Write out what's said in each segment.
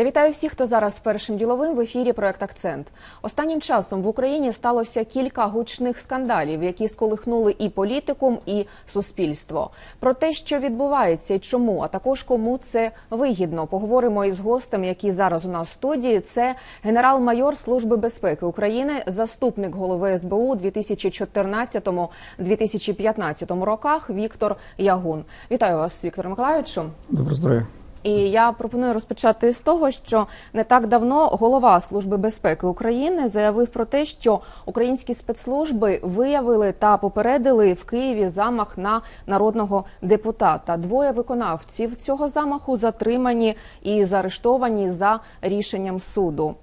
Я вітаю всіх, хто зараз першим діловим в ефірі проект Акцент. Останнім часом в Україні сталося кілька гучних скандалів, які сколихнули і політикум, і суспільство. Про те, що відбувається і чому, а також кому це вигідно, поговоримо із гостем, який зараз у нас в студії. Це генерал-майор Служби безпеки України, заступник голови СБУ у 2014-2015 роках Віктор Ягун. Вітаю вас, Віктор Миколаївичу. Добро здоров'я. І я пропоную розпочати з того, що не так давно голова Служби безпеки України заявив про те, що українські спецслужби виявили та попередили в Києві замах на народного депутата. Двоє виконавців цього замаху затримані і заарештовані за рішенням суду.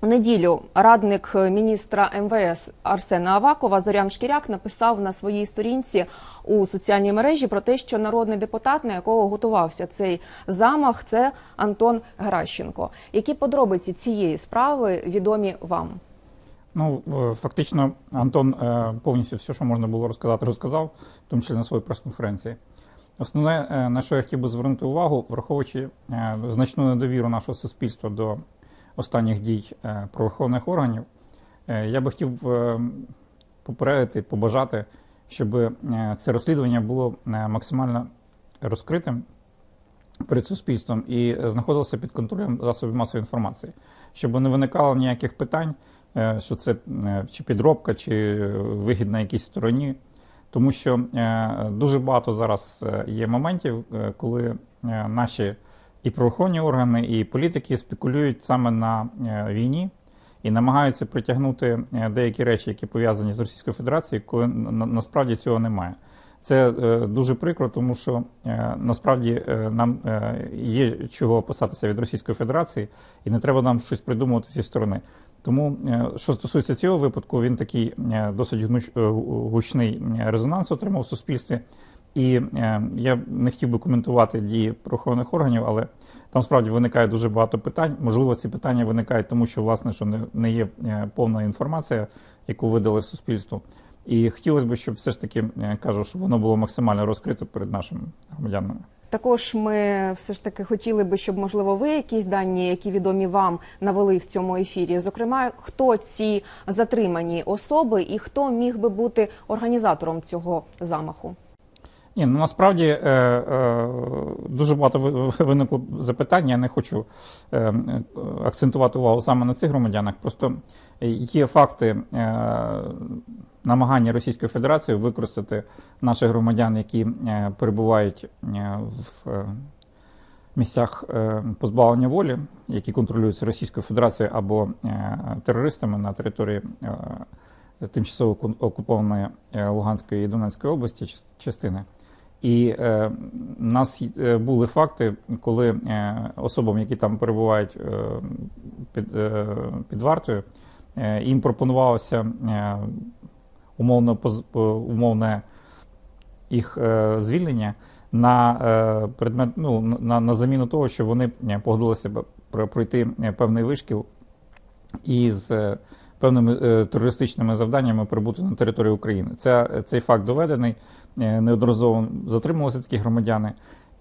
У неділю радник міністра МВС Арсена Авакова Зорян Шкіряк написав на своїй сторінці у соціальній мережі про те, що народний депутат, на якого готувався цей замах, це Антон Гращенко. Які подробиці цієї справи відомі вам? Ну е, фактично, Антон е, повністю все, що можна було розказати, розказав, в тому числі на своїй прес-конференції. Основне, е, на що я хотів би звернути увагу, враховуючи значну недовіру нашого суспільства до останніх дій правоохоронних органів, я би хотів попередити, побажати, щоб це розслідування було максимально розкритим перед суспільством і знаходилося під контролем засобів масової інформації, щоб не виникало ніяких питань, що це чи підробка, чи вигід на якійсь стороні. Тому що дуже багато зараз є моментів, коли наші і правоохоронні органи, і політики спекулюють саме на війні і намагаються притягнути деякі речі, які пов'язані з Російською Федерацією, коли насправді цього немає. Це дуже прикро, тому що насправді нам є чого опасатися від Російської Федерації, і не треба нам щось придумувати зі сторони. Тому, що стосується цього випадку, він такий досить гучний резонанс отримав у суспільстві. І я не хотів би коментувати дії правоохоронних органів, але там справді виникає дуже багато питань. Можливо, ці питання виникають, тому що власне що не є повна інформація, яку видали суспільству. І хотілося б, щоб все ж таки кажу, щоб воно було максимально розкрито перед нашими громадянами. Також ми все ж таки хотіли би, щоб можливо ви якісь дані, які відомі вам навели в цьому ефірі. Зокрема, хто ці затримані особи і хто міг би бути організатором цього замаху. Ні, ну насправді е, е, дуже багато виникло запитань. Я не хочу е, акцентувати увагу саме на цих громадянах. Просто є факти е, намагання Російської Федерації використати наших громадян, які е, перебувають е, в е, місцях е, позбавлення волі, які контролюються Російською Федерацією або е, терористами на території. Е, Тимчасово окупованої е, Луганської і Донецької області частини. І е, в нас е, були факти, коли е, особам, які там перебувають е, під е, під вартою, е, їм пропонувалося е, умовно умовне їх е, звільнення на е, предмет ну, на, на заміну того, що вони погодилися пройти певний вишкіл із е, певними е, терористичними завданнями прибути на територію України. Це, Цей факт доведений. Е, неодноразово затримувалися такі громадяни.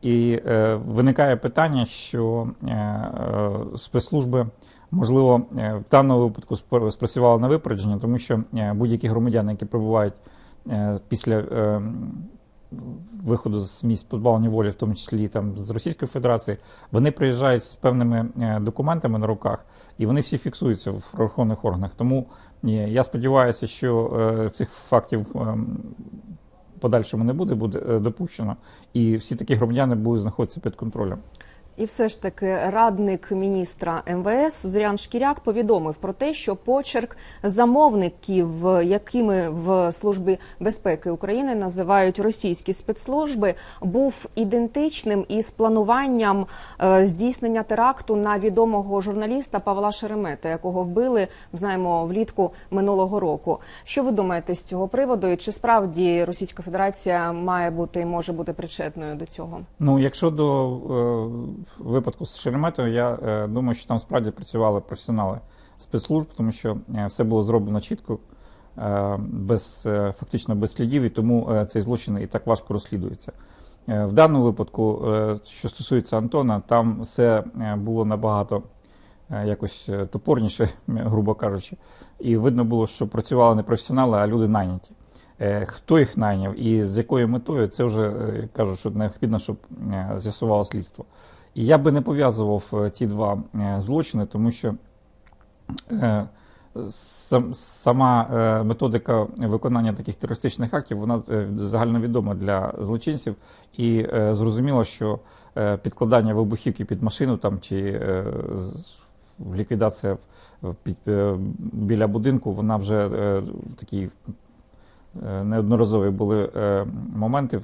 І е, виникає питання, що спецслужби, можливо, в даному випадку спрацювали на випередження, тому що будь-які громадяни, які прибувають після виходу з місць позбавлення волі, в тому числі там з Російської Федерації, вони приїжджають з певними е, документами на руках, і вони всі фіксуються в правоохоронних органах. Тому е, я сподіваюся, що е, цих фактів. Е, подальшому не буде, буде допущено, і всі такі громадяни будуть знаходитися під контролем. І все ж таки радник міністра МВС Зорян Шкіряк повідомив про те, що почерк замовників, якими в службі безпеки України називають російські спецслужби, був ідентичним із плануванням е, здійснення теракту на відомого журналіста Павла Шеремета, якого вбили, знаємо, влітку минулого року. Що ви думаєте з цього приводу? І чи справді Російська Федерація має бути і може бути причетною до цього? Ну, якщо до е випадку з Шереметою, я е, думаю, що там справді працювали професіонали спецслужб, тому що е, все було зроблено чітко, е, без, фактично без слідів, і тому цей злочин і так важко розслідується. Е, В даному випадку, е, що стосується Антона, там все е, було набагато е, якось е, топорніше, грубо кажучи. І видно було, що працювали не професіонали, а люди найняті. Е, Хто їх найняв і з якою метою, це вже е, кажу, що необхідно, щоб е, з'ясувало слідство. І я би не пов'язував е, ті два е, злочини, тому що е, сама методика виконання таких терористичних актів вона загальновідома для злочинців, і зрозуміло, що підкладання вибухівки під машину там чи ліквідація під, біля будинку, вона вже е, неодноразові були моменти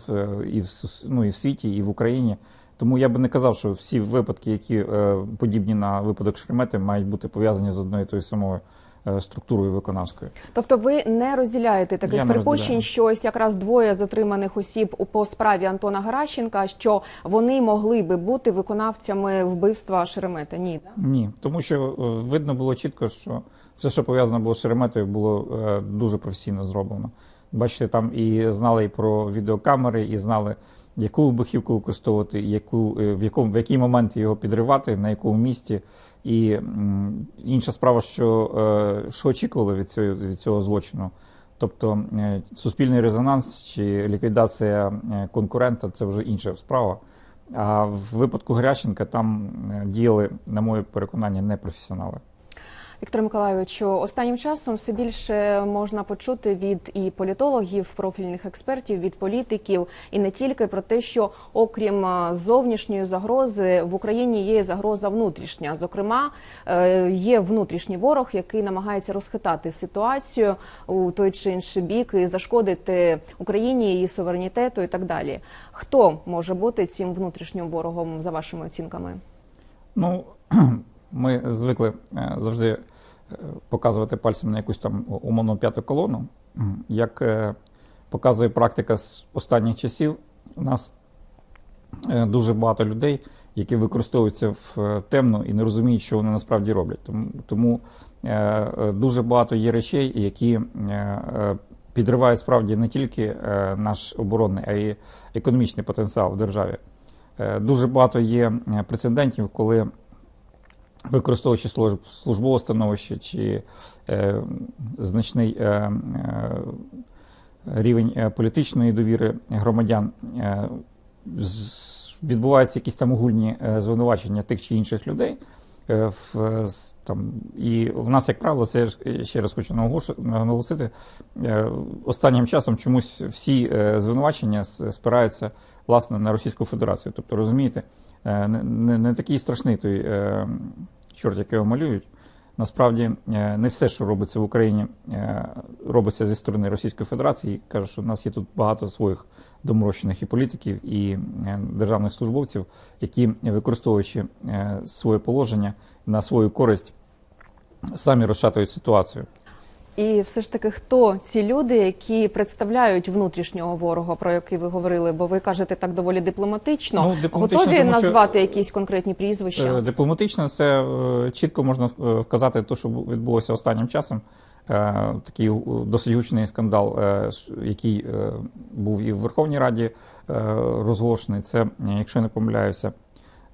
і, в, ну, і в світі, і в Україні. Тому я би не казав, що всі випадки, які е, подібні на випадок Шеремети, мають бути пов'язані з одною тою самою е, структурою виконавською. Тобто ви не розділяєте таких Я припущень, що ось якраз двоє затриманих осіб у- по справі Антона Геращенка, що вони могли би бути виконавцями вбивства Шеремета? Ні, да? Ні, тому що е, видно було чітко, що все, що пов'язано було з Шереметою, було е, дуже професійно зроблено. Бачите, там і знали і про відеокамери, і знали, яку вибухівку використовувати, яку, е, в, якому, в який момент його підривати, на якому місці. І інша справа, що, е, що очікували від цього, від цього злочину. Тобто е, суспільний резонанс чи ліквідація конкурента це вже інша справа. А в випадку Грященка там діяли, на моє переконання, непрофесіонали. Віктор Миколайович, останнім часом все більше можна почути від і політологів, профільних експертів, від політиків, і не тільки про те, що окрім е, зовнішньої загрози в Україні є загроза внутрішня. Зокрема, е, є внутрішній ворог, який намагається розхитати ситуацію у той чи інший бік і зашкодити Україні, її суверенітету і так далі. Хто може бути цим внутрішнім ворогом за вашими оцінками? Ну, ми звикли е, завжди показувати пальцем на якусь там умовну п'яту колону. Як е, показує практика з останніх часів, у нас е, дуже багато людей, які використовуються в е, темну і не розуміють, що вони насправді роблять. Тому, дуже багато є речей, які підривають справді не тільки наш оборонний, а й економічний потенціал в державі. Дуже багато є прецедентів, коли використовуючи служб- службове становище чи е, значний е, е, рівень е, політичної довіри громадян, е, відбуваються якісь там огульні е, звинувачення тих чи інших людей. Е, В, там, і в нас, як правило, це ще раз хочу наголосити, е, останнім часом чомусь всі е, звинувачення спираються власне на Російську Федерацію. Тобто, розумієте, не, не, не такий страшний той чорт, який його малюють. Насправді е, не все, що робиться в Україні, е, робиться зі сторони Російської Федерації. Кажу, що в нас є тут багато своїх доморощених і політиків, і е, державних службовців, які, використовуючи своє положення на свою користь, самі розшатують ситуацію. І все ж таки, хто ці люди, які представляють внутрішнього ворога, про який ви говорили? Бо ви кажете так доволі дипломатично. Ну, дипломатично, Готові тому що- назвати якісь конкретні прізвища? Е, Дипломатично це е, чітко можна е, вказати те, що відбулося останнім часом. Такий досить гучний скандал, який був і в Верховній Раді розголошений. Це, якщо я не помиляюся,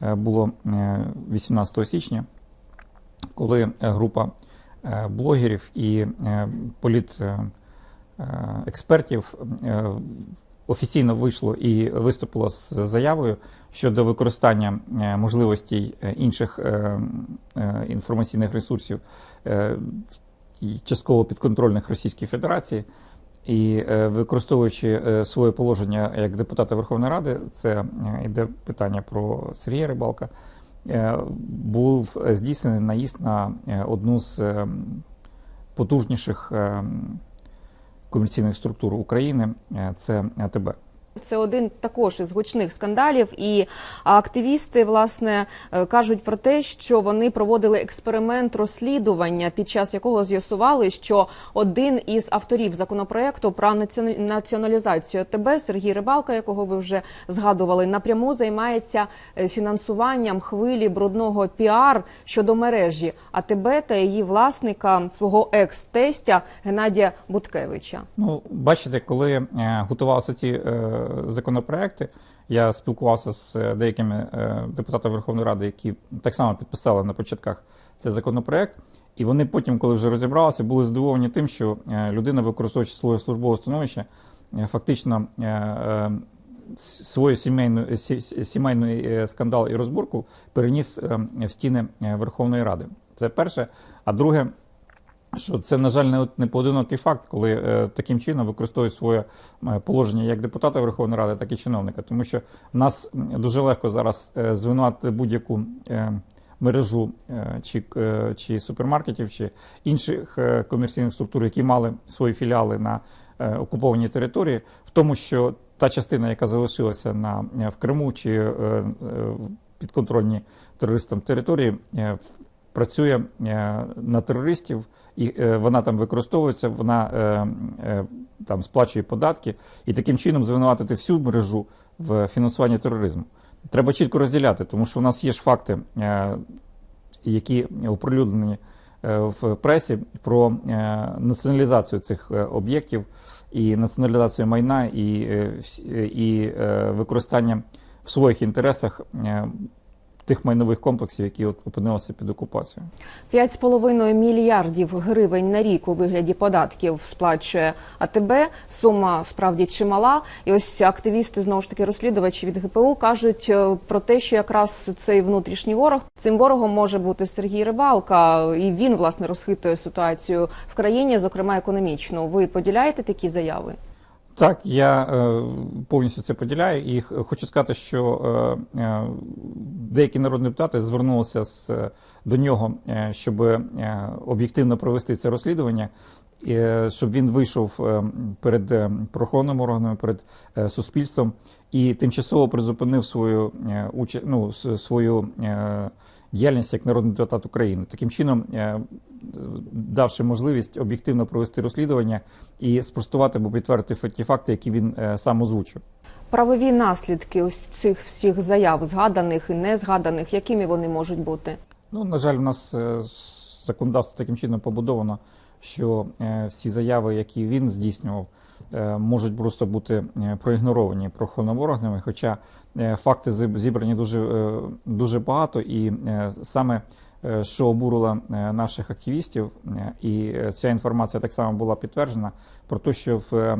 було е, 18 січня, коли група блогерів і е, політ е, е, е, офіційно вийшло і виступило з заявою щодо використання е, можливостей е, інших е, е, інформаційних ресурсів е, частково підконтрольних Російській Федерації. І е, використовуючи е, своє положення як депутата Верховної Ради, це е, йде питання про Сергія Рибалка, е, був здійснений наїзд на е, одну з е, потужніших е, комерційних структур України, е, це АТБ. Це один також із гучних скандалів, і активісти власне е, кажуть про те, що вони проводили експеримент розслідування, під час якого з'ясували, що один із авторів законопроекту про націоналізацію ТБ Сергій Рибалка, якого ви вже згадували, напряму займається е, фінансуванням хвилі брудного піар щодо мережі АТБ та її власника свого екс-тестя Геннадія Буткевича. Ну, бачите, коли е, готувалися ці законопроекти, Я спілкувався з е, деякими е, депутатами Верховної Ради, які так само підписали на початках цей законопроект. І вони потім, коли вже розібралися, були здивовані тим, що е, людина, використовуючи своє службове становище, фактично свою сімейну сі- сі- сімейний скандал і розборку переніс в стіни Верховної Ради. Це перше. А друге, що це, на жаль, не, не поодинокий факт, коли е, таким чином використовують своє е, положення як депутата Верховної Ради, так і чиновника. Тому що нас дуже легко зараз е, звинуватити будь-яку мережу чи, чи супермаркетів, чи інших комерційних структур, які мали свої філіали на окупованій території, в тому, що та частина, яка залишилася на, в Криму чи підконтрольні терористам території, працює е, на терористів, і е, вона там використовується, вона е, там сплачує податки, і таким чином звинуватити всю мережу в фінансуванні тероризму. Треба чітко розділяти, тому що у нас є ж факти, які оприлюднені в пресі про націоналізацію цих об'єктів і націоналізацію майна і, і використання в своїх інтересах тих майнових комплексів, які от опинилися під окупацією. 5,5 мільярдів гривень на рік у вигляді податків сплачує АТБ. Сума справді чимала. І ось активісти знову ж таки розслідувачі від ГПУ кажуть е, про те, що якраз цей внутрішній ворог цим ворогом може бути Сергій Рибалка, і він власне розхитує ситуацію в країні, зокрема економічну. Ви поділяєте такі заяви? Так, я е, повністю це поділяю, і хочу сказати, що е, е, деякі народні депутати звернулися з, е, до нього, е, щоб е, об'єктивно провести це розслідування, е, щоб він вийшов е, перед правоохоронними органами, перед е, суспільством і тимчасово призупинив свою е, уча- ну, свою е, діяльність як народний депутат України. Таким чином, е, давши можливість об'єктивно провести розслідування і спростувати або підтвердити ті факти, які він е, сам озвучив. Правові наслідки ось цих всіх заяв, згаданих і не згаданих, якими вони можуть бути? Ну, на жаль, у нас е, законодавство таким чином побудовано, що всі заяви, які він здійснював, можуть просто бути е, проігноровані правоохоронними хоча е, факти зібрані дуже, е, дуже багато, і е, саме е, що обурило е, наших активістів, е, і е, ця інформація так само була підтверджена про те, що в, е,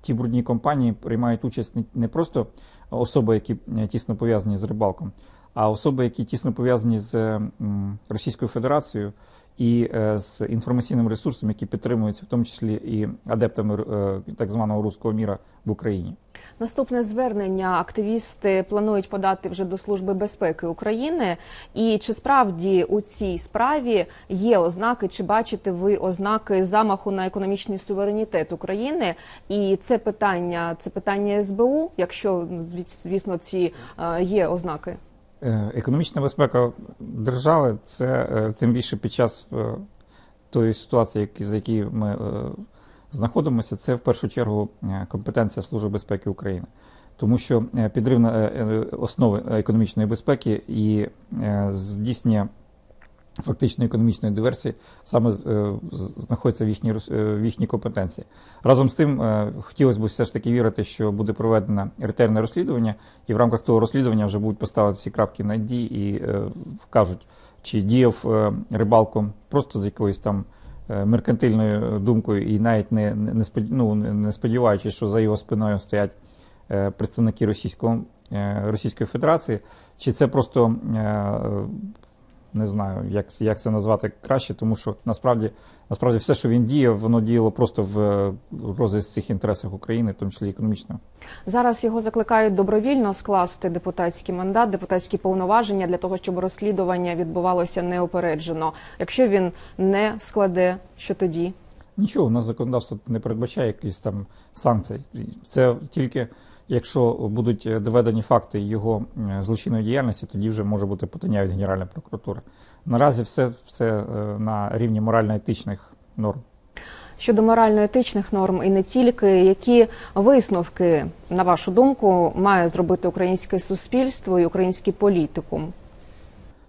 ті брудні компанії приймають участь не- просто особи, які е, тісно пов'язані з рибалком, а особи, які тісно пов'язані з Російською Федерацією і е, з інформаційним ресурсом, які підтримуються, в тому числі і адептами е, так званого руського міра в Україні. Наступне звернення активісти планують подати вже до Служби безпеки України. І чи справді у цій справі є ознаки, чи бачите ви ознаки замаху на економічний суверенітет України? І це питання, це питання СБУ, якщо зві- звісно ці е, є ознаки. Е, Економічна безпека держави це е, тим більше під час е, тої ситуації, з за які ми знаходимося, це в першу чергу компетенція Служби безпеки України. Тому що підривна підрив на основи економічної безпеки і здійснює фактично економічної диверсії саме е, знаходиться в їхній, е, в їхній компетенції. Разом з тим, е, хотілося б все ж таки вірити, що буде проведено ретельне розслідування, і в рамках того розслідування вже будуть поставити всі крапки на «і» і вкажуть, чи діяв рибалко просто з якоюсь там меркантильною думкою, і навіть не, не, ну, не- сподіваючись, що за його спиною стоять представники Російського, Російської Федерації, чи це просто не знаю, як, як це назвати краще, тому що насправді, насправді все, що він діяв, воно діяло просто в, в розріз цих інтересах України, в тому числі економічно. Зараз його закликають добровільно скласти депутатський мандат, депутатські повноваження для того, щоб розслідування відбувалося неопереджено. Якщо він не складе, що тоді? Нічого, у нас законодавство не передбачає якісь там санкцій. Це тільки якщо будуть е, доведені факти його злочинної діяльності, тоді вже може бути подання від Генеральної прокуратури. Наразі все, все е, на рівні морально-етичних норм. Щодо морально-етичних норм і не тільки, які висновки, на вашу думку, має зробити українське суспільство і український політикум?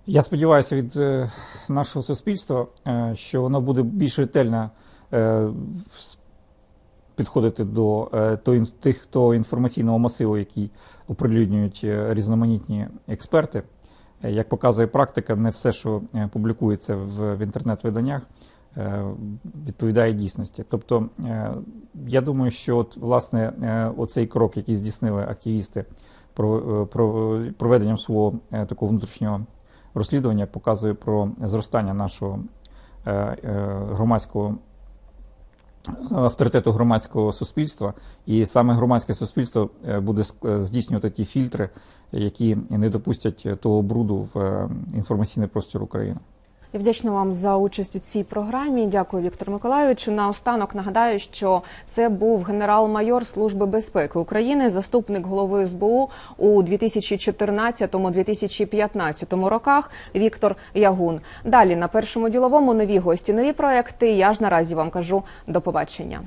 Я сподіваюся від е, нашого суспільства, що воно буде більш ретельно підходити до е, тих то інформаційного масиву, який оприлюднюють е, різноманітні експерти. Е, Як показує практика, не все, що публікується в, інтернет-виданнях, відповідає дійсності. Тобто, я думаю, що от, власне оцей крок, який здійснили активісти про, про проведенням свого такого внутрішнього розслідування, показує про зростання нашого громадського авторитету громадського суспільства, і саме громадське суспільство е, буде е, здійснювати ті фільтри, які не допустять того бруду в е, інформаційний простір України. Я вдячна вам за участь у цій програмі. Дякую, Віктор Миколайовичу. Наостанок нагадаю, що це був генерал-майор Служби безпеки України, заступник голови СБУ у 2014-2015 роках. Віктор Ягун. Далі на першому діловому нові гості, нові проекти. Я ж наразі вам кажу до побачення.